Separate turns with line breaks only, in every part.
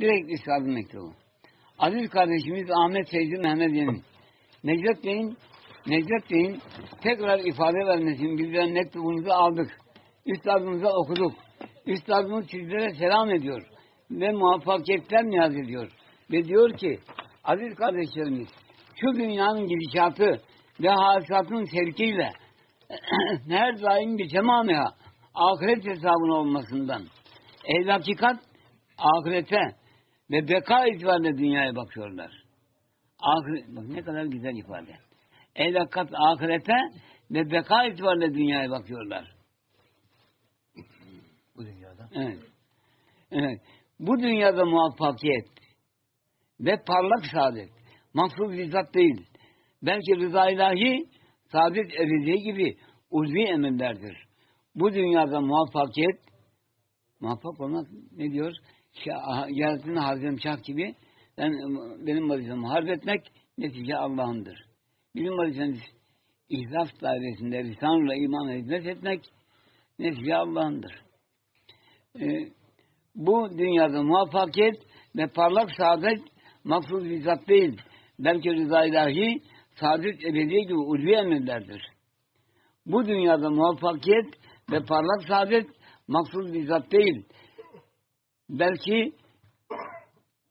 Direkt üstadın mektubu. Aziz kardeşimiz Ahmet Seydi Mehmet Yemin. Necdet Bey'in Necdet Bey'in tekrar ifade vermesini bildiren mektubunuzu aldık. Üstadımıza okuduk. Üstadımız sizlere selam ediyor. Ve muvaffakiyetler niyaz ediyor. Ve diyor ki aziz kardeşlerimiz şu dünyanın gidişatı ve hasatının sevkiyle her daim bir cemamiha ahiret hesabına olmasından el hakikat ahirete ve beka itibariyle dünyaya bakıyorlar. Ahiret, bak ne kadar güzel ifade. El hakikat ahirete ve beka itibariyle dünyaya bakıyorlar.
Bu dünyada.
Evet. Evet. Bu dünyada muvaffakiyet ve parlak saadet maksud bizzat değil. Belki rıza ilahi saadet ebedi gibi ulvi emirlerdir. Bu dünyada muvaffakiyet muvaffak olmak ne diyor? Yaratını Hazreti Şah gibi ben, benim vazifem harp etmek netice Allah'ındır. Bizim vazifemiz ihlas dairesinde Risale'yle imana hizmet etmek netice Allah'ındır. Ee, bu dünyada muvaffakiyet ve parlak saadet maksud bizzat değil. Belki rıza ilahi saadet ebedi gibi ulvi emirlerdir. Bu dünyada muvaffakiyet ve parlak saadet maksud bizzat değil. Belki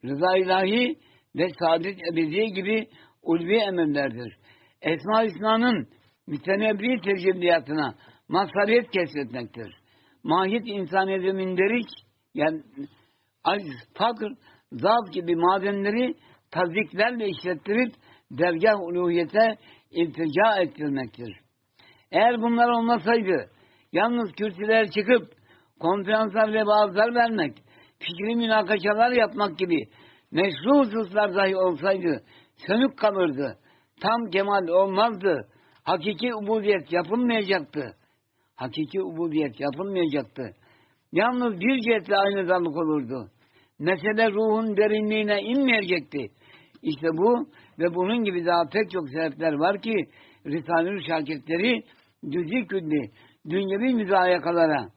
rıza ilahi ve saadet ebedi gibi ulvi emirlerdir. Esma-i Hüsna'nın mütenebbi tecelliyatına mazhariyet kesretmektir. Mahiyet insaniyete minderik yani aciz, fakir, zaaf gibi madenleri taziklerle işlettirip dergah uluhiyete iltica ettirmektir. Eğer bunlar olmasaydı yalnız kürsüler çıkıp konferanslar ve vaazlar vermek, fikri münakaşalar yapmak gibi meşru hususlar dahi olsaydı sönük kalırdı. Tam kemal olmazdı. Hakiki ubudiyet yapılmayacaktı. Hakiki ubudiyet yapılmayacaktı. Yalnız bir cihetle aynı zanlık olurdu. Mesele ruhun derinliğine inmeyecekti. İşte bu ve bunun gibi daha pek çok sebepler var ki Risale-i şakirtleri cüzi külli dünyevi müzayakalara,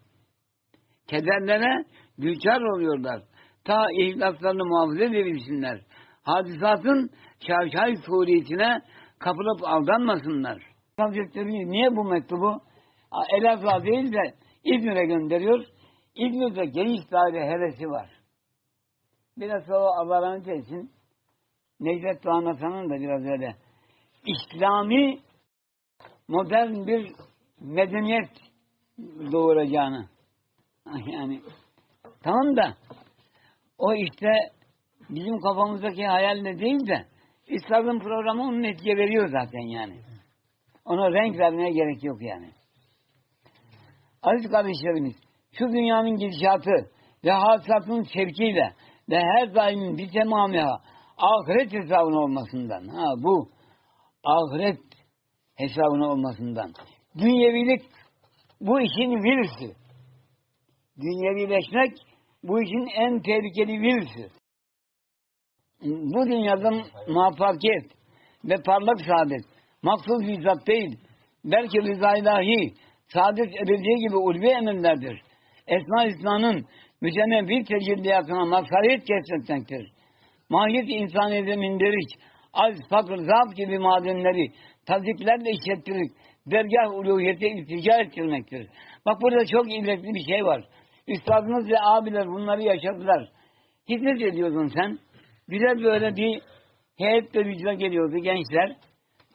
kederlere düçar oluyorlar. Ta ihlaslarını muhafaza edebilsinler. Hadisatın şavşay suriyetine kapılıp aldanmasınlar. Hazretleri niye bu mektubu Elazığ değil de İzmir'e gönderiyor? İzmir'de geniş daire hevesi var. Biraz sonra Allah rahmet eylesin. Necdet Doğan Hasan'ın da biraz öyle İslami modern bir medeniyet doğuracağını. Yani tamam da o işte bizim kafamızdaki hayal ne değil de İslam'ın programı onun netice veriyor zaten yani. Ona renk vermeye gerek yok yani. Aziz kardeşlerimiz, şu dünyanın gidişatı ve hasatının sevkiyle ve her daimin bir temamiha ahiret hesabına olmasından. Ha bu ahiret hesabına olmasından. Dünyevilik bu işin virüsü. Dünyevileşmek bu işin en tehlikeli virüsü. Bu dünyada muvaffakiyet ve parlak saadet maksud bizzat değil. Belki rıza ilahi, saadet ebedi gibi ulvi emirlerdir. Esma-i Hüsna'nın mütenevvi tecelliyatına mazhariyet kesretmektir. Mahiyet insaniyete minderik, az, fakir, zaaf gibi madenleri taziklerle işlettirip dergah uluhiyete iltica ettirmektir. Bak burada çok illetli bir şey var. Üstadımız ve abiler bunları yaşadılar. Hizmet ediyordun sen. Güzel böyle bir heyetle vücuda geliyordu gençler.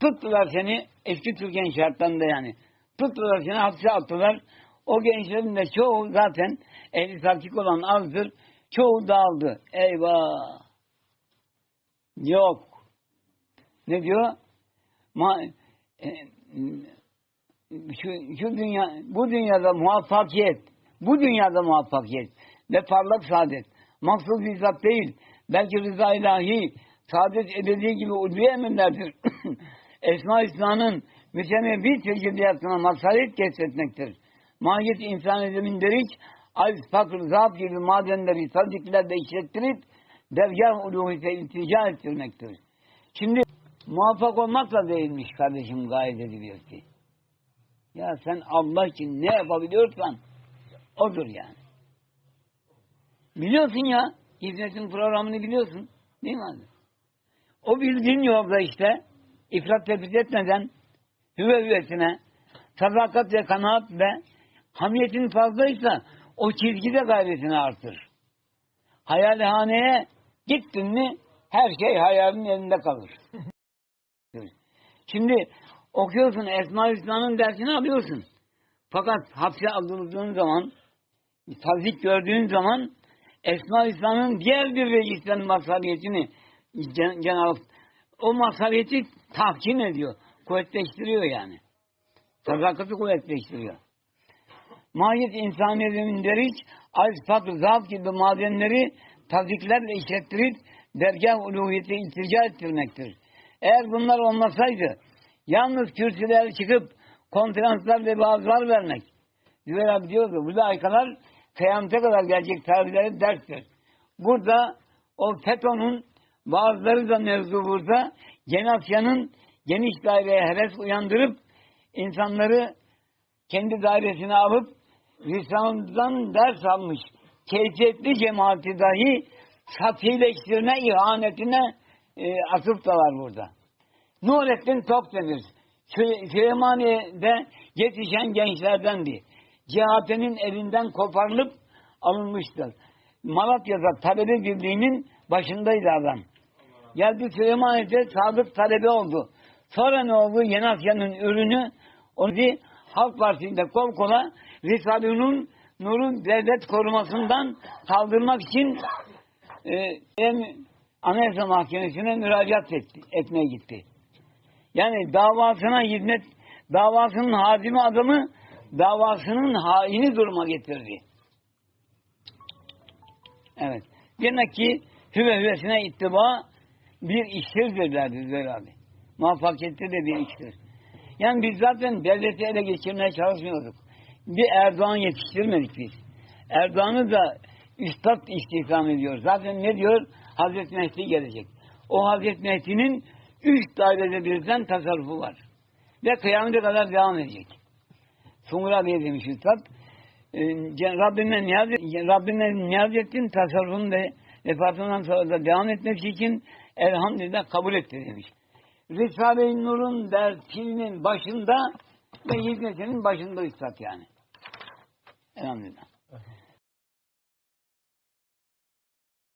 Tuttular seni eski Türkiye şartlarında yani. Tuttular seni hapse attılar. O gençlerin de çoğu zaten ehli taktik olan azdır. Çoğu dağıldı. Eyvah. Yok. Ne diyor? Ma e, şu, şu dünya bu dünyada muvaffakiyet bu dünyada muvaffakiyet ve parlak saadet maksud bizzat değil belki rıza ilahi saadet ebedi gibi ulvi emirlerdir. Esma-i Hüsna'nın mütemebbi tecelliyatına mazharet kesretmektir. Mahiyet insan edeminderik aziz, fakir, zaaf gibi madenleri sadiklerle işlettirip dergah uluhiyete iltica ettirmektir. Şimdi muvaffak olmakla değilmiş kardeşim gayet ediliyor ki. Ya sen Allah için ne yapabiliyorsan odur yani. Biliyorsun ya Hizmetin programını biliyorsun. Değil mi abi? O bildiğin yolda işte ifrat tefrit etmeden hüve hüvesine sadakat ve kanaat ve hamiyetin fazlaysa o çizgide gayretini artır. Hayalhaneye gittin mi her şey hayalin elinde kalır. Şimdi okuyorsun Esma Hüsna'nın dersini alıyorsun. Fakat hapse alındığın zaman, tazik gördüğün zaman Esma Hüsna'nın diğer bir reisten mazhariyetini Cen- Cenab-ı o mazhariyeti tahkim ediyor. Kuvvetleştiriyor yani. Sadakati kuvvetleştiriyor. Mahiyet insani ve münderiç, az fakr, zaaf gibi madenleri taziklerle işlettirip dergah uluhiyete iltica ettirmektir. Eğer bunlar olmasaydı yalnız kürsüler çıkıp konferanslar ve vaazlar vermek. Zübeyir abi diyor ki bu layıkalar kıyamete kadar gelecek tarihleri derstir. Burada o FETÖ'nün vaazları da mevzu burada. Cenafya'nın geniş daireye heves uyandırıp insanları kendi dairesine alıp lisanından ders almış keyfiyetli cemaati dahi safileştirme ihanetine e, atıftalar burada. Nurettin Tokdemir Sü- Süleymaniye'de yetişen gençlerdendi. CHP'nin elinden koparılıp alınmıştır. Malatya'da talebe birliğinin başındaydı adam. Geldi Süleymaniye'de sadık talebe oldu. Sonra ne oldu? Yeni Asya'nın ürünü onu Halk Partisi'nde kol kola Risale-i Nur'un devlet korumasından kaldırmak için e, Anayasa Mahkemesi'ne müracaat etti, etmeye gitti. Yani davasına hizmet, davasının hadimi adamı davasının haini duruma getirdi. Evet. Demek ki hüve hüvesine ittiba bir iştir dediler bizler abi. Muvaffakiyette de bir iştir. Yani biz zaten devleti ele geçirmeye çalışmıyorduk. Bir Erdoğan yetiştirmedik biz. Erdoğan'ı da üstad istihdam ediyor. Zaten ne diyor? Hazreti Mehdi gelecek. O Hazreti Mehdi'nin üç dairede birden tasarrufu var. Ve kıyamete kadar devam edecek. Sungur abiye demiş üstad. e, Rabbime niyaz, Rabbime niyaz ettin tasarrufun ve vefatından sonra da devam etmesi için elhamdülillah kabul etti demiş. Risale-i Nur'un dersinin başında ve hizmetinin başında üstad yani. Elhamdülillah.